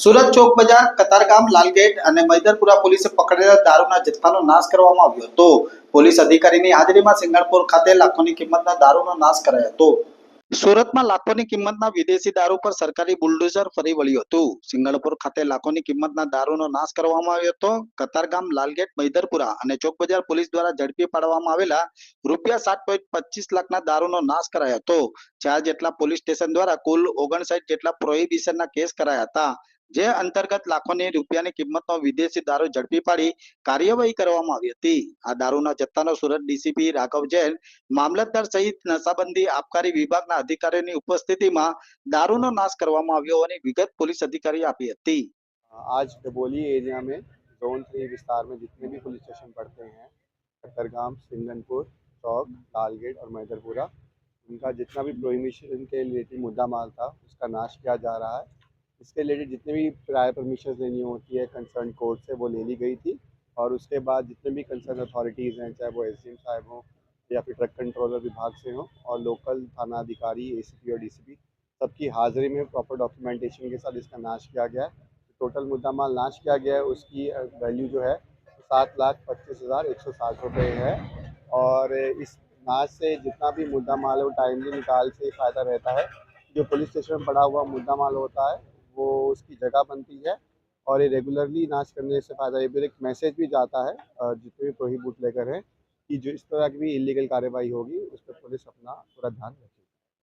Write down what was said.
સુરત ચોક બજાર કતારગામ લાલગેટ અને મૈદરપુરા પોલીસે પકડેલા દારૂના જથ્થાનો નાશ કરવામાં આવ્યો હતો પોલીસ અધિકારીની હાજરીમાં સિંગણપુર ખાતે લાખોની કિંમતના દારૂનો નાશ કરાયો હતો સુરતમાં લાખોની કિંમતના વિદેશી દારૂ પર સરકારી બુલડોઝર ફરી વળ્યું હતું સિંગણપુર ખાતે લાખોની કિંમતના દારૂનો નાશ કરવામાં આવ્યો હતો કતારગામ લાલગેટ મૈદરપુરા અને ચોક બજાર પોલીસ દ્વારા ઝડપી પાડવામાં આવેલા રૂપિયા સાત પોઈન્ટ પચીસ લાખના દારૂનો નાશ કરાયો હતો ચાર જેટલા પોલીસ સ્ટેશન દ્વારા કુલ ઓગણસાઠ જેટલા પ્રોહિબિશનના કેસ કરાયા હતા જે અંતર્ગત લાખોની રૂપિયાની કિંમતમાં વિદેશી દારૂ જડપી પડી કાર્યવાહી કરવામાં આવી હતી આ દારૂનો જથ્થોનો સુરત ડીસીપી રાખવજેલ મામલતદાર સહિત નશાબંધી આફકારી વિભાગના અધિકારીની ઉપસ્થિતિમાં દારૂનો નાશ કરવામાં આવ્યો અને વિગત પોલીસ અધિકારી આપી હતી આજ બોલી એરિયામાં ઝોન 3 વિસ્તારમાં जितने भी પોલીસ સ્ટેશન પડતે છે ખતરગામ સિંગનપુર ચોક તાલગેટ અને મેજરપુરા તેમનો જતના ભી પ્રોહિબિશન કે લેટી મુદ્દામાલ تھا uska નાશ کیا જા રહા છે इसके रिलेटेड जितने भी प्रायर परमिशन लेनी होती है कंसर्न कोर्ट से वो ले ली गई थी और उसके बाद जितने भी कंसर्न अथॉरिटीज़ हैं चाहे वो एस डी एम साहब हों या फिर ट्रक कंट्रोलर विभाग से हों और लोकल थाना अधिकारी ए सी पी और डी सी पी सबकी हाजिरी में प्रॉपर डॉक्यूमेंटेशन के साथ इसका नाश किया गया है टोटल मुद्दा माल नाश किया गया है उसकी वैल्यू जो है सात लाख पच्चीस हज़ार एक सौ साठ रुपये है और इस नाश से जितना भी मुद्दा माल है वो टाइमली निकाल से फ़ायदा रहता है जो पुलिस स्टेशन में पड़ा हुआ मुद्दा माल होता है वो उसकी जगह बनती है और ये रेगुलरली नाच करने से फ़ायदा ये फिर एक मैसेज भी जाता है जितने भी प्रोहिबूट लेकर हैं कि जो इस तरह की भी इलीगल कार्रवाई होगी उस पर पुलिस अपना पूरा ध्यान रखे